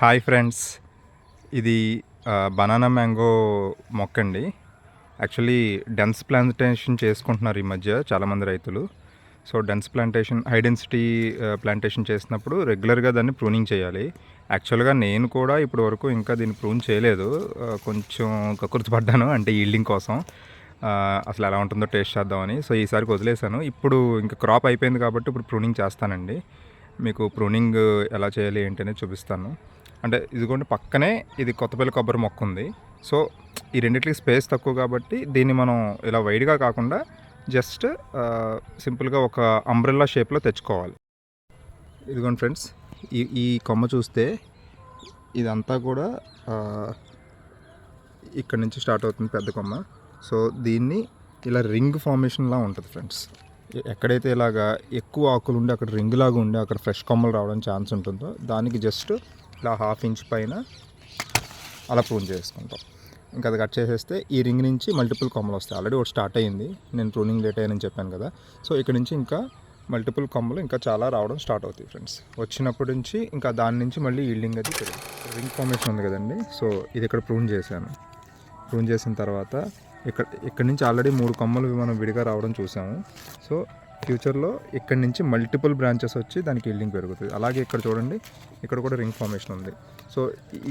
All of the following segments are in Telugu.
Hi friends. ఇది బనానా మ్యాంగో మొక్క అండి యాక్చువల్లీ డెన్స్ ప్లాంటేషన్ చేసుకుంటున్నారు ఈ మధ్య చాలామంది రైతులు. So dense plantation high density plantation చేసినప్పుడు రెగ్యులర్గా దాన్ని ప్రూనింగ్ చేయాలి. యాక్చువల్గా నేను కూడా ఇప్పటి వరకు ఇంకా దీన్ని ప్రూన్ చేయలేదు. కొంచెం కకుర్తి అంటే ఈల్డింగ్ కోసం. అసలు ఎలా ఉంటుందో టేస్ట్ చేద్దామని. సో ఈసారికి వదిలేశాను. ఇప్పుడు ఇంకా క్రాప్ అయిపోయింది కాబట్టి ఇప్పుడు ప్రూనింగ్ చేస్తానండి. మీకు ప్రూనింగ్ ఎలా చేయాలి ఏంటనే చూపిస్తాను. అంటే ఇదిగోండి పక్కనే ఇది కొత్తపల్లి కొబ్బరి మొక్క ఉంది సో ఈ రెండిట్లకి స్పేస్ తక్కువ కాబట్టి దీన్ని మనం ఇలా వైడ్గా కాకుండా జస్ట్ సింపుల్గా ఒక అంబ్రెల్లా షేప్లో తెచ్చుకోవాలి. ఇదిగోండి ఫ్రెండ్స్ ఈ ఈ కొమ్మ చూస్తే ఇదంతా కూడా ఇక్కడ నుంచి స్టార్ట్ అవుతుంది పెద్ద కొమ్మ. సో దీన్ని ఇలా రింగ్ ఫార్మేషన్లా ఉంటుంది ఫ్రెండ్స్. ఎక్కడైతే ఇలాగా ఎక్కువ ఆకులు ఉండి అక్కడ రింగ్ లాగా ఉండి అక్కడ ఫ్రెష్ కొమ్మలు రావడం ఛాన్స్ ఉంటుందో దానికి జస్ట్ ఇలా హాఫ్ ఇంచ్ పైన అలా ప్రూన్ చేసుకుంటాం. ఇంకా అది కట్ చేసేస్తే ఈ రింగ్ నుంచి మల్టిపుల్ కొమ్మలు వస్తాయి. ఆల్రెడీ ఒకటి స్టార్ట్ అయ్యింది. నేను ప్రూనింగ్ లేట్ అయ్యానని చెప్పాను కదా. సో ఇక్కడ నుంచి ఇంకా మల్టిపుల్ కొమ్మలు ఇంకా చాలా రావడం స్టార్ట్ అవుతాయి ఫ్రెండ్స్ వచ్చినప్పటి నుంచి ఇంకా దాని నుంచి మళ్ళీ ఈల్డింగ్ అది పెరుగుతుంది రింగ్ ఫార్మేషన్ ఉంది కదండి. సో ఇది ఇక్కడ ప్రూన్ చేశాను. ప్రూన్ చేసిన తర్వాత ఇక్కడ ఇక్కడ నుంచి ఆల్రెడీ మూడు కొమ్మలు మనం విడిగా రావడం చూసాము. సో ఫ్యూచర్లో ఇక్కడ నుంచి మల్టిపుల్ బ్రాంచెస్ వచ్చి దానికి ఇల్డింగ్ పెరుగుతుంది. అలాగే ఇక్కడ చూడండి ఇక్కడ కూడా రింగ్ ఫార్మేషన్ ఉంది. సో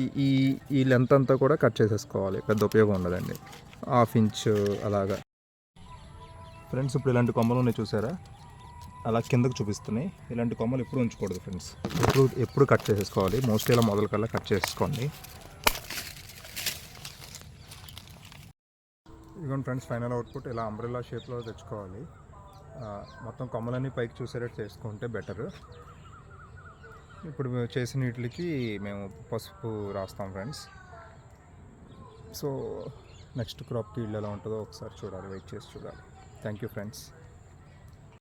ఈ ఈ ఈ లెంత్ అంతా కూడా కట్ చేసేసుకోవాలి. పెద్ద ఉపయోగం ఉండదండి. హాఫ్ ఇంచ్ అలాగా. ఫ్రెండ్స్ ఇప్పుడు ఇలాంటి కొమ్మలు ఉన్నాయి చూసారా? అలా కిందకు చూపిస్తున్నాయి. ఇలాంటి కొమ్మలు ఎప్పుడు ఉంచకూడదు ఫ్రెండ్స్. ఎప్పుడు ఎప్పుడు కట్ చేసేసుకోవాలి. మోస్ట్లీ ఇలా మొదలకల్లా కట్ చేసుకోండి. ఇదిగోండి ఫ్రెండ్స్ ఫైనల్ అవుట్పుట్. ఇలా అంబ్రెల్లా షేప్లో తెచ్చుకోవాలి. మొత్తం కొమ్మలన్నీ పైకి చూసేటట్టు చేసుకుంటే బెటర్. ఇప్పుడు మేము చేసిన వీటికి మేము పసుపు రాస్తాం ఫ్రెండ్స్. సో నెక్స్ట్ క్రాప్కి ఇల్లు ఎలా ఉంటుందో ఒకసారి చూడాలి వెయిట్ చేసి చూడాలి. Thank you friends.